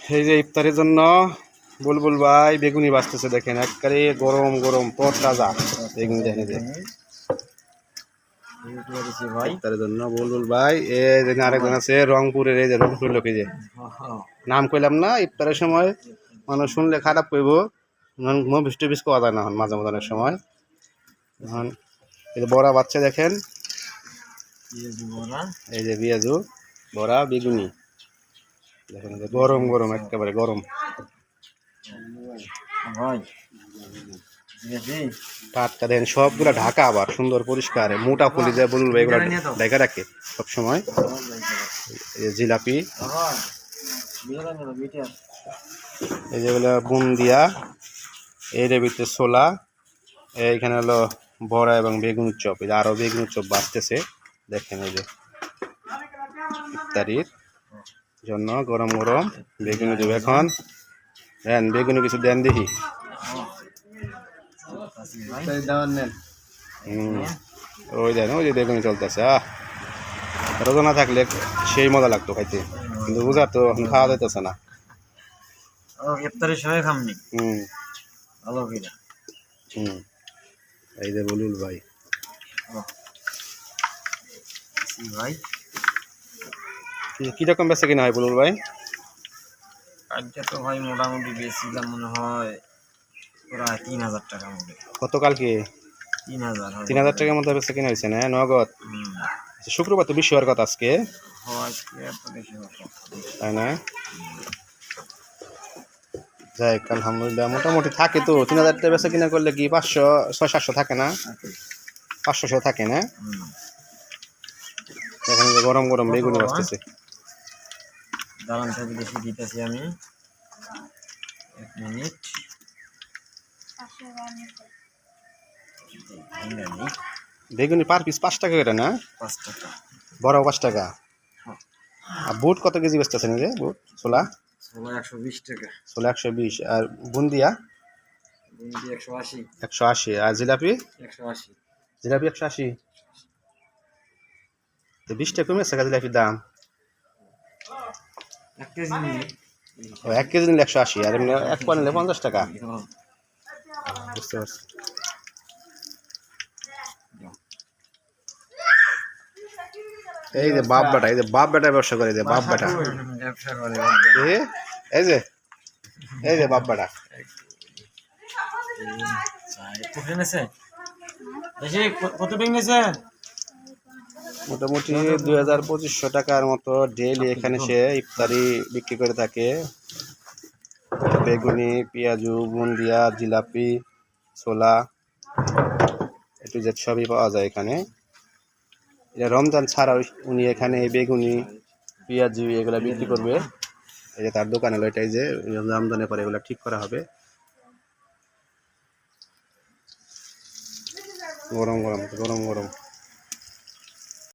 এই যে ইফতারের জন্য বুলবুল ভাই বেগুনি বাঁচতেছে দেখেন একবারে গরম গরম পর তাজা বেগুনি দেখেন যে। ভাই ইফতারের জন্য বুলবুল ভাই এই যে আরেকজন আছে রংপুরের এই যে রংপুর লোকে যে। নাম কইলাম না ইফতারের সময় মানুষ শুনলে খারাপ কইব যায় না এখন মাঝে মাঝে অনেক সময়। এখন এই যে বড়া বাচ্চা দেখেন। এই যে পেঁয়াজু বড়া বেগুনি। দেখেন যে গরম গরম একেবারে গরম। টাটকা দেখেন সবগুলা ঢাকা আবার সুন্দর পরিষ্কার। মোটা ফুলি যায় ভাই এগুলো ঢাকা রাখে সবসময়। জিলাপি। এই যেগুলো বুন্দিয়া এর ভিতরে ছোলা এইখানে হলো বড়া এবং বেগুন চপ। এই আরও বেগুন চপ বাঁচতেছে। দেখেন এই যে ইফতারির। জন্য গরম গরম বেগুনি দেবো এখন। দেন বেগুনি কিছু দেন দেখি। ওই দেন ওই যে বেগুনি চলতেছে আহ। রোজা না থাকলে সেই মজা লাগতো খাইতে। কিন্তু বুঝার তো এখন খাওয়া যাইতেছে না। ইফতারের সময় খামনি? হুম। ভালো হুম। এই যে বলুল ভাই। ভাই? কীরকম বেচা কিনা হয় বলুন ভাই? কাজটা তো ভাই মোটামুটি বেশিলাম মনে হয় প্রায় তিন হাজার টাকা মতো। গতকালকে? তিন হাজার তিন হাজার টাকার মধ্যে বেচা কিনা হয়েছে না? নগদ? আচ্ছা, শুক্রবার তো বিশ্ব হওয়ার কথা আজকে। হয় বেশি? তাই না? যাই আলহামদুলিল্লাহ মোটামুটি থাকে তো। তিন হাজার টাকা বেচা কিনা করলে কি পাঁচশো ছয় সাতশো থাকে না? পাঁচশো ছয় থাকে না? এখন গরম গরম বেগুনি বাঁচতেছে দাঁড়ান থেকে বেশি দিতেছি আমি। এক মিনিট। বেগুনি পার পিস পাঁচ টাকা করে না? পাঁচ টাকা। বড় পাঁচ টাকা। আর বুট কত কেজি বেচতেছেন যে বুট? ছোলা? ষোলো একশো বিশ টাকা। ছোলা একশো বিশ। আর বুন্দিয়া? বুন্দি একশো আশি। একশো আশি। আর জিলাপি? একশো আশি। জিলাপি একশো আশি। তো বিশ টাকা কমেছে জিলাপির দাম। এক কেজি নিয়ে ও এক কেজি নিলে একশো আশি আর এমনি এক পা নিলে পঞ্চাশ টাকা। বুঝতে পারছি এই যে বাপ বেটা এই যে বাপ বেটা ব্যবসা করে বাপ বেটা। এই যে এই যে বাপ বেটা। কত এনেছে মোটামুটি দুই হাজার পঁচিশশো টাকার মতো ডেইলি এখানে সে ইফতারি বিক্রি করে থাকে। বেগুনি, পেঁয়াজু বুন্দিয়া জিলাপি, ছোলা একটু যে সবই পাওয়া যায় এখানে। এটা রমজান ছাড়াও উনি এখানে বেগুনি, পেঁয়াজু এগুলা বিক্রি করবে। এই যে তার দোকান হলো এটাই যে, রমজানের পরে এগুলা ঠিক করা হবে। গরম গরম গরম গরম।